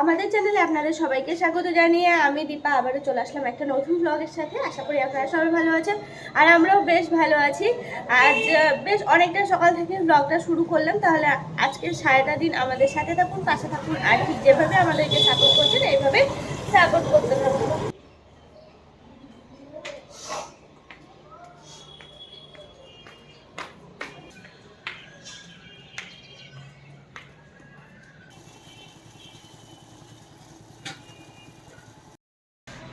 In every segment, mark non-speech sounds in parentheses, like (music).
আমাদের চ্যানেলে আপনাদের সবাইকে স্বাগত জানিয়ে আমি দীপা আবারও চলে আসলাম একটা নতুন ব্লগের সাথে। আশা করি আপনারা সবাই ভালো আছেন আর আমরাও বেশ ভালো আছি। আজ বেশ অনেকটা সকাল থেকে ব্লগটা শুরু করলাম। তাহলে আজকে সারাটা দিন আমাদের সাথে থাকুন, পাশে থাকুন। আর ঠিক যেভাবে আমাদেরকে সাপোর্ট করছেন, এইভাবে সাপোর্ট করতে থাকুন।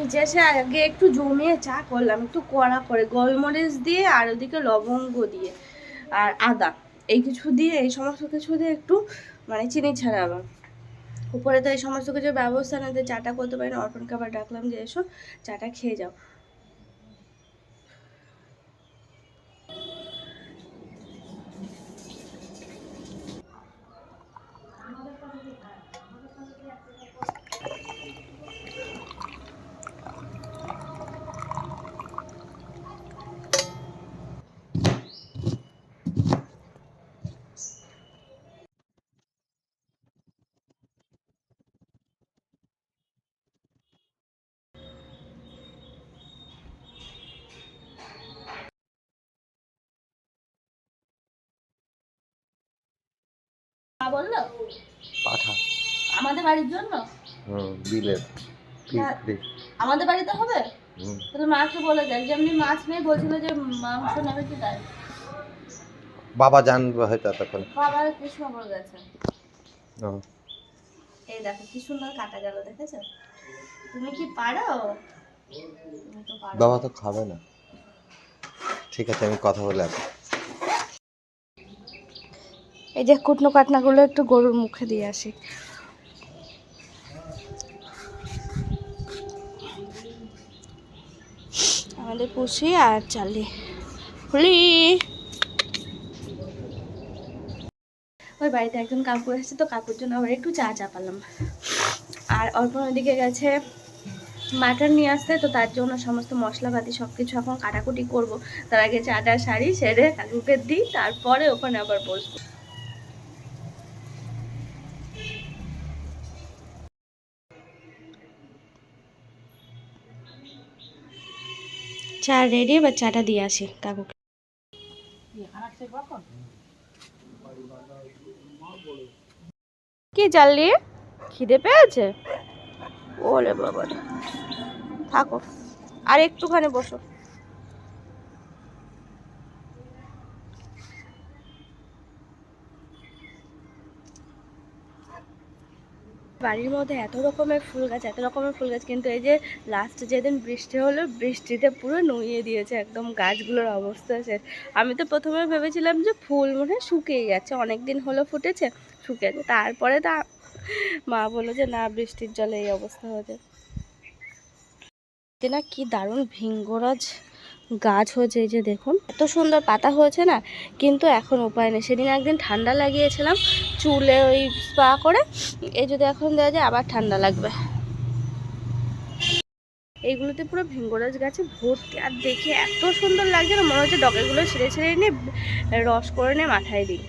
নিচে এসে আগে একটু জমিয়ে চা করলাম, একটু কড়া করে, গোলমরিচ দিয়ে আর ওদিকে লবঙ্গ দিয়ে আর আদা। এই কিছু দিয়ে, এই সমস্ত কিছু দিয়ে একটু মানে চিনি ছাড়া আবার উপরে তো এই সমস্ত কিছু ব্যবস্থা না চাটা করতে পারি না অর্পণকে আবার ডাকলাম যে, এসো, চাটা খেয়ে যাও। বলল? পাঠা। আমাদের বাড়ির জন্য? হুম বিলের। আমাদের বাড়িতে হবে? মাকে বলে দেয়। যেমনি মাছ বলছিল যে মাংস নেবে কি তাই বাবা জানবে হয়তো তখন বাবা কৃষ্ণ বলে গেছে? এই দেখো কি সুন্দর কাটা গেল দেখেছ? তুমি কি পারো। বাবা তো খাবে না। ঠিক আছে আমি কথা বলে আসি। এই যে কুটনো কাটনাগুলো একটু গরুর মুখে দিয়ে আসি। আমাদের পুষি আর চালি। হুলি। ওই বাড়িতে একজন কাকু এসেছে তো কাকুর জন্য আবার একটু চা চাপালাম। আর অর্পণ ওদিকে গেছে মাটন নিয়ে আসতে, তো তার জন্য সমস্ত মশলাপাতি সব কিছু এখন কাটাকুটি করব। তার আগে চাটা শাড়ি সেরে কাকুকে দিই, তারপরে ওখানে আবার বসবো। চা রেডি বা চাটা দিয়ে আসি কাকুকে। কি জানলি? খিদে পেয়েছে? ওলে বাবা। থাকো। আর একটুখানি বসো। বাড়ির মধ্যে এত রকমের ফুল গাছ, এত রকমের ফুল গাছ, কিন্তু এই যে লাস্ট যেদিন বৃষ্টি হলো, বৃষ্টিতে পুরো নুইয়ে দিয়েছে একদম গাছগুলোর অবস্থা শেষ আমি তো প্রথমে ভেবেছিলাম যে ফুল মনে হয় শুকিয়ে গেছে অনেক দিন হলো ফুটেছে শুকিয়ে গেছে তারপরে তা মা বলল যে, না, বৃষ্টির জলে এই অবস্থা হয়েছে। না, কি দারুণ ভিঙ্গরাজ গাছ হয়েছে এই যে দেখুন। এত সুন্দর পাতা হয়েছে না, কিন্তু এখন উপায় নেই। সেদিন একদিন ঠান্ডা লাগিয়েছিলাম চুলে ওই স্পা করে, এই যদি এখন দেওয়া যায়, আবার ঠান্ডা লাগবে। এইগুলোতে পুরো ভিঙ্গরাজ গাছে ভর্তি, আর দেখে এত সুন্দর লাগছে না, মনে হচ্ছে ডকেগুলো ছেড়ে ছেড়ে নিয়ে রস করে নিয়ে মাথায় দিই।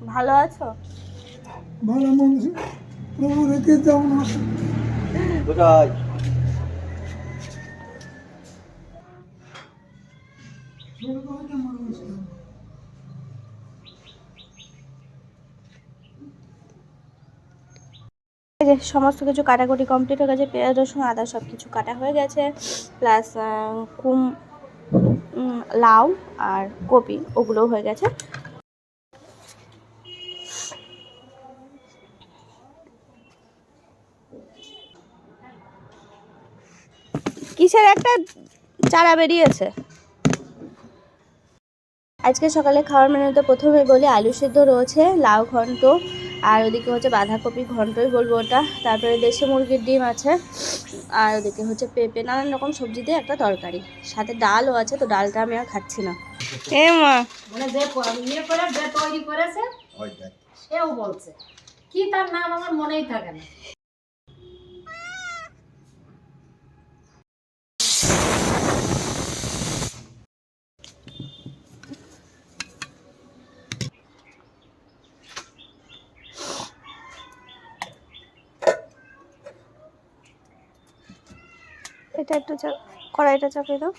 ভালো আছো? ভালো মানুষ প্রভু রেখে কোথায়? সমস্ত কিছু কাটাকুটি কমপ্লিট হয়ে গেছে পেঁয়াজ রসুন আদা সব কিছু কাটা হয়ে গেছে প্লাস কুম লাউ আর কপি ওগুলোও হয়ে গেছে। একটা চারা বেরিয়েছে। আজকে সকালে খাওয়ার মেনুতে প্রথমে বলি আলু সেদ্ধ রয়েছে লাউ ঘন্ট আর ওদিকে হচ্ছে বাঁধাকপি ঘন্টই বলব ওটা। তারপরে দেশি মুরগির ডিম আছে আর ওদিকে হচ্ছে পেঁপে নানান রকম সবজি দিয়ে একটা তরকারি। সাথে ডালও আছে তো ডালটা আমি আর খাচ্ছি না। এ মা। মানে ইয়ে করে যে তৈরি করেছে সেও বলছে। কি তার নাম আমার মনেই থাকে না। এটা একটু চাপ কড়াইটা চাপিয়ে দাও।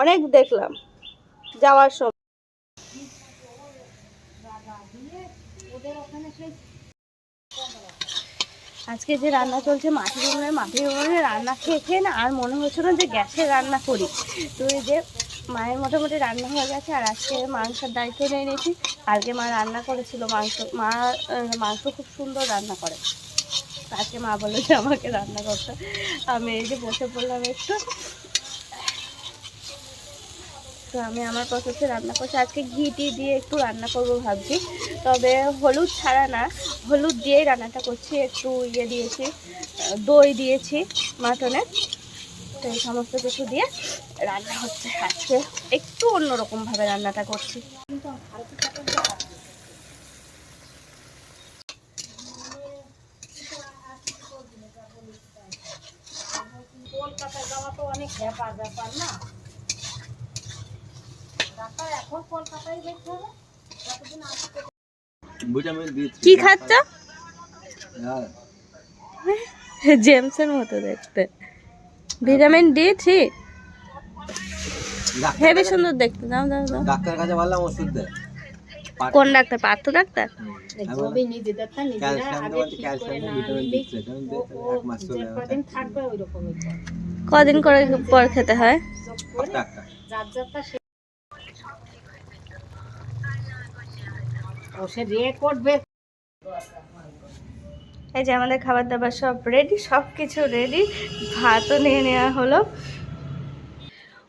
অনেক দেখলাম, যাওয়ার সময় আজকে যে রান্না চলছে মাটির উনুনে মাটির উনুনে রান্না খেয়ে খেয়ে না আর মনে হচ্ছে না যে গ্যাসে রান্না করি। তো এই যে মায়ের মোটামুটি রান্না হয়ে গেছে, আর আজকে মাংসের দায়িত্ব নিয়ে নিয়েছি। কালকে মা রান্না করেছিল মাংস। মা মাংস খুব সুন্দর রান্না করে। আজকে মা বলল যে আমাকে রান্না করতে। আমি এই যে বসে পড়লাম একটু। তো আমি আমার পছন্দে রান্না করছি। আজকে ঘি টি দিয়ে একটু রান্না করব ভাবছি। তবে হলুদ ছাড়া না, হলুদ দিয়েই রান্নাটা করছি। একটু ইয়ে দিয়েছি দই দিয়েছি মাটনে তো এই সমস্ত কিছু দিয়ে রান্না হচ্ছে। আজকে একটু অন্যরকমভাবে রান্নাটা করছি। কলকাতায় যাওয়া তো অনেক ব্যাপার ব্যাপার না? এখন কলকাতায় যেতে হবে। কতদিন আসতে কি খাচ্ছ? জেমসের মতো দেখতে। Vitamin D three. হেভি সুন্দর দেখতে। দাও দাও দাও। ডাক্তার কাছে বললাম ওষুধ দে। কোন ডাক্তার? পার্থ ডাক্তার? কদিন থাকবে ওই রকমই কদিন করে পর খেতে হয়? রেকর্ড এই যে আমাদের খাবার দাবার সব রেডি সব কিছু রেডি ভাতও নিয়ে নেওয়া হলো।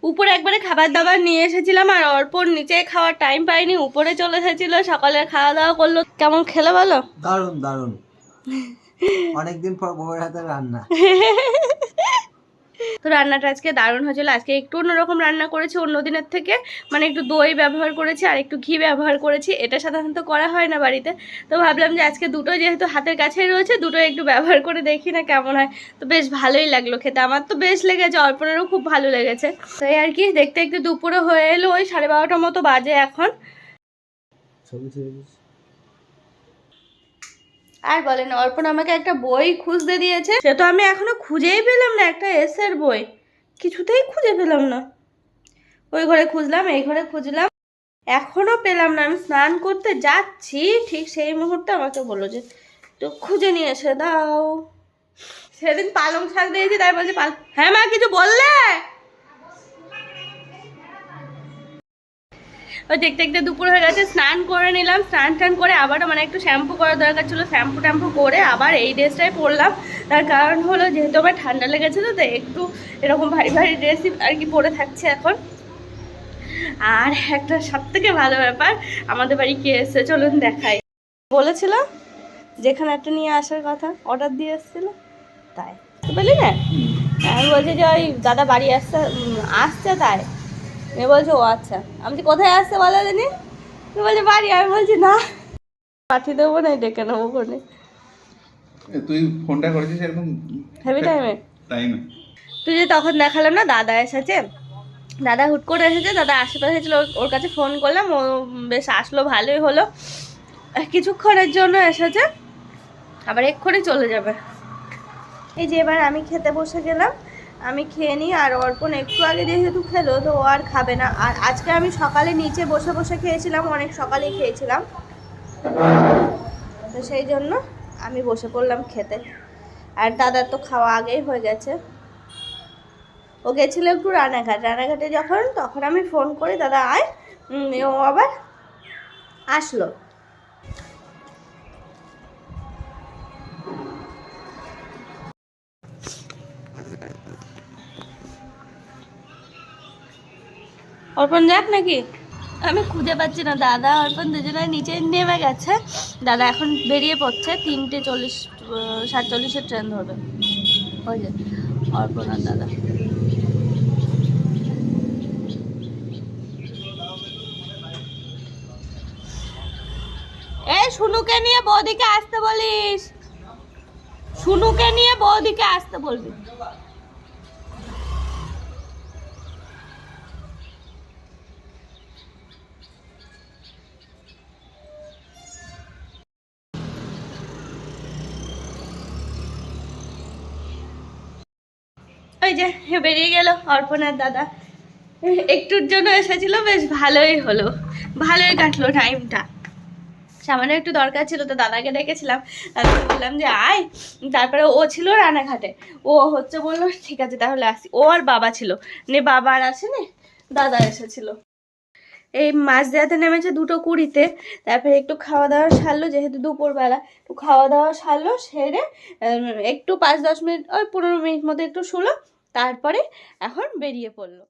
উপরে একবারে খাবার দাবার নিয়ে এসেছিলাম আর অর্পণ নিচে খাওয়ার টাইম পাইনি উপরে চলে এসেছিল সকালে খাওয়া দাওয়া করল। কেমন খেলে বলো? দারুণ দারুণ। অনেকদিন পর বউয়ের হাতে রান্না। (laughs) তো রান্নাটা আজকে দারুণ হয়েছিল। আজকে একটু অন্যরকম রান্না করেছি অন্য দিনের থেকে। মানে একটু দই ব্যবহার করেছি আর একটু ঘি ব্যবহার করেছি। এটা সাধারণত করা হয় না বাড়িতে। তো ভাবলাম যে আজকে দুটো যেহেতু হাতের কাছেই রয়েছে দুটো একটু ব্যবহার করে দেখি না কেমন হয়। তো বেশ ভালোই লাগল খেতে। আমার তো বেশ লেগেছে অর্পণেরও খুব ভালো লেগেছে। তো এই আর কি, দেখতে দেখতে দুপুরে হয়ে এলো, ওই সাড়ে বারোটার মতো বাজে এখন। আর বলেন, অর্পণ আমাকে একটা বই খুঁজতে দিয়েছে। সে তো আমি এখনও খুঁজেই পেলাম না, একটা এসের বই। কিছুতেই খুঁজে পেলাম না। ওই ঘরে খুঁজলাম, এই ঘরে খুঁজলাম। এখনও পেলাম না, আমি স্নান করতে যাচ্ছি। ঠিক সেই মুহূর্তে আমাকে বলল যে তো খুঁজে নিয়ে এসে দাও। সেদিন পালং শাক দিয়েছি, তাই বলছি, পাল হ্যাঁ মা, কিছু বললে? ওই দেখতে দেখতে দুপুর হয়ে গেছে স্নান করে নিলাম স্নান টান করে আবারও মানে একটু শ্যাম্পু করার দরকার ছিল শ্যাম্পু ট্যাম্পু করে আবার এই ড্রেসটাই পরলাম। তার কারণ হলো যেহেতু আমার ঠান্ডা লেগেছে তো তো একটু এরকম ভারী ভারী ড্রেসই আর কি পরে থাকছে এখন। আর একটা সব থেকে ভালো ব্যাপার আমাদের বাড়ি কে এসছে চলুন দেখাই। বলেছিলাম যেখানে একটা নিয়ে আসার কথা অর্ডার দিয়ে এসেছিল তাই। বুঝলি না? আমি বলছি যে ওই দাদা বাড়ি আসছে আসছে তাই। এ বলছে ও আচ্ছা। আমি কোথায় আসছে বলো জানি বলছে বাড়ি। আমি বলছি না। পাঠিয়ে দেবো না ডেকে নেব কোনে তুই ফোনটা করেছিস এরকম? হেভি টাইমে টাইমে তুই যে তখন দেখালাম না দাদা এসেছে। দাদা হুট করে এসেছে দাদা আশেপাশে ছিল ওর কাছে ফোন করলাম ও বেশ আসলো ভালোই হলো। কিছুক্ষণের জন্য এসেছে আবার এক্ষুনি চলে যাবে। এই যে এবার আমি খেতে বসে গেলাম আমি খেয়ে নিই আর অর্পণ একটু আগে যেহেতু খেলো, তো ও আর খাবে না। আর আজকে আমি সকালে নিচে বসে বসে খেয়েছিলাম, অনেক সকালেই খেয়েছিলাম। তো সেই জন্য আমি বসে পড়লাম খেতে। আর দাদার তো খাওয়া আগেই হয়ে গেছে। ও গেছিল একটু রানাঘাট। রানাঘাটে যখন, তখন আমি ফোন করি, দাদা আয়। ও আবার আসলো। অর্পণ যাক নাকি? আমি খুঁজে পাচ্ছি না, দাদা, অর্পণ দুজনে নিচে নেমে গেছে। দাদা এখন বেরিয়ে পড়ছে, তিনটে চল্লিশ সাতচল্লিশের ট্রেন ধরবে। ওই যে, অর্পণ আর দাদা। এই শুনুকে নিয়ে বৌদিকে আসতে বলিস? শুনুকে নিয়ে বৌদিকে আসতে বলবি? ওই যে, বেরিয়ে গেল অর্পণার দাদা। একটুর জন্য এসেছিল, বেশ ভালোই হলো। ভালোই কাটলো টাইমটা সামান্য একটু দরকার ছিল, তো দাদাকে ডেকেছিলাম দাদাকে বললাম যে, আয়। তারপরে ও ছিল রানাঘাটে। ও হচ্ছে বলল, ঠিক আছে, তাহলে আসি। ও আর বাবা ছিল। নে, বাবা আর আসেনি দাদা এসেছিল। এই মাছ দেওয়াতে নেমেছে দুটো কুড়িতে। তারপরে একটু খাওয়া দাওয়া সারলো, যেহেতু দুপুরবেলা। একটু খাওয়া দাওয়া সারলো, সেরে একটু পাঁচ দশ মিনিট, ওই পনেরো মিনিট মতো একটু শুলো। তারপরে এখন বেরিয়ে পড়ল।